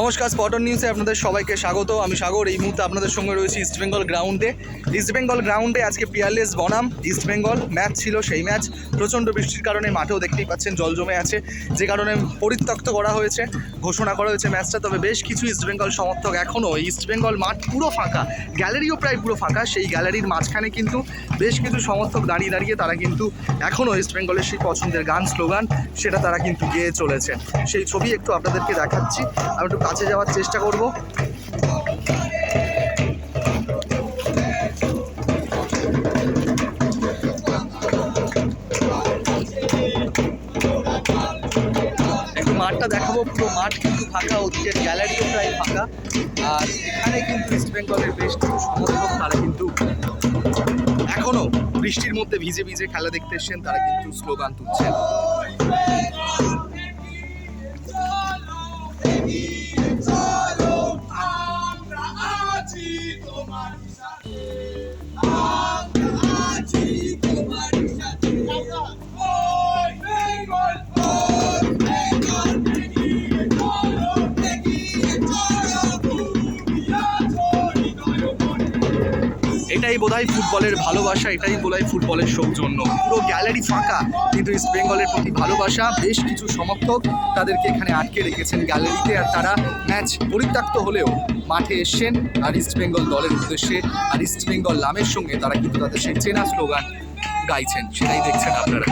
নমস্কার স্পটন নিউজে আপনাদের সবাইকে স্বাগত। আমি সাগর, এই মুহূর্তে আপনাদের সঙ্গে রয়েছি ইস্টবেঙ্গল গ্রাউন্ডে ইস্টবেঙ্গল গ্রাউন্ডে আজকে পিয়ারলেস বনাম। ইস্টবেঙ্গল ম্যাচ ছিল সেই ম্যাচ প্রচণ্ড বৃষ্টির কারণে মাঠেও দেখতেই পাচ্ছেন, জল জমে আছে। যে কারণে পরিত্যক্ত করা হয়েছে, ঘোষণা করা হয়েছে ম্যাচটা তবে বেশ কিছু ইস্টবেঙ্গল সমর্থক এখনও ইস্টবেঙ্গল মাঠ পুরো ফাঁকা। গ্যালারিও প্রায় পুরো ফাঁকা। সেই গ্যালারির মাঝখানে কিন্তু বেশ কিছু সমর্থক দাঁড়িয়ে দাঁড়িয়ে তারা কিন্তু এখনও ইস্টবেঙ্গলের সেই পছন্দের গান স্লোগান সেটা তারা কিন্তু গেয়ে চলেছে। সেই ছবি একটু আপনাদেরকে দেখাচ্ছি। আমি একটু কাছে যাওয়ার চেষ্টা করব। মাঠটা দেখাবো, পুরো মাঠ কিন্তু ফাঁকা, ওদিকে গ্যালারিও প্রায় ফাঁকা। আর এখানে কিন্তু ইস্ট বেঙ্গলের বেশ কিছু সমর্থক তারা কিন্তু এখনও বৃষ্টির মধ্যে ভিজে ভিজে খেলা দেখতে এসছেন, তারা কিন্তু স্লোগান তুলছেন। Almighty Saturday. এটাই বোধহয় ফুটবলের ভালোবাসা, এটাই বোধহয় ফুটবলের সৌজন্য। পুরো গ্যালারি ফাঁকা, কিন্তু ইস্ট বেঙ্গলের প্রতি ভালোবাসা বেশ কিছু সমর্থক তাদেরকে এখানে আটকে রেখেছেন গ্যালারিতে, আর তারা ম্যাচ পরিত্যক্ত হলেও মাঠে এসছেন, আর ইস্ট বেঙ্গল দলের উদ্দেশ্যে, আর ইস্ট বেঙ্গল নামের সঙ্গে তারা কিন্তু তাদের সেই চেনা স্লোগান গাইছেন, সেটাই দেখছেন আপনারা।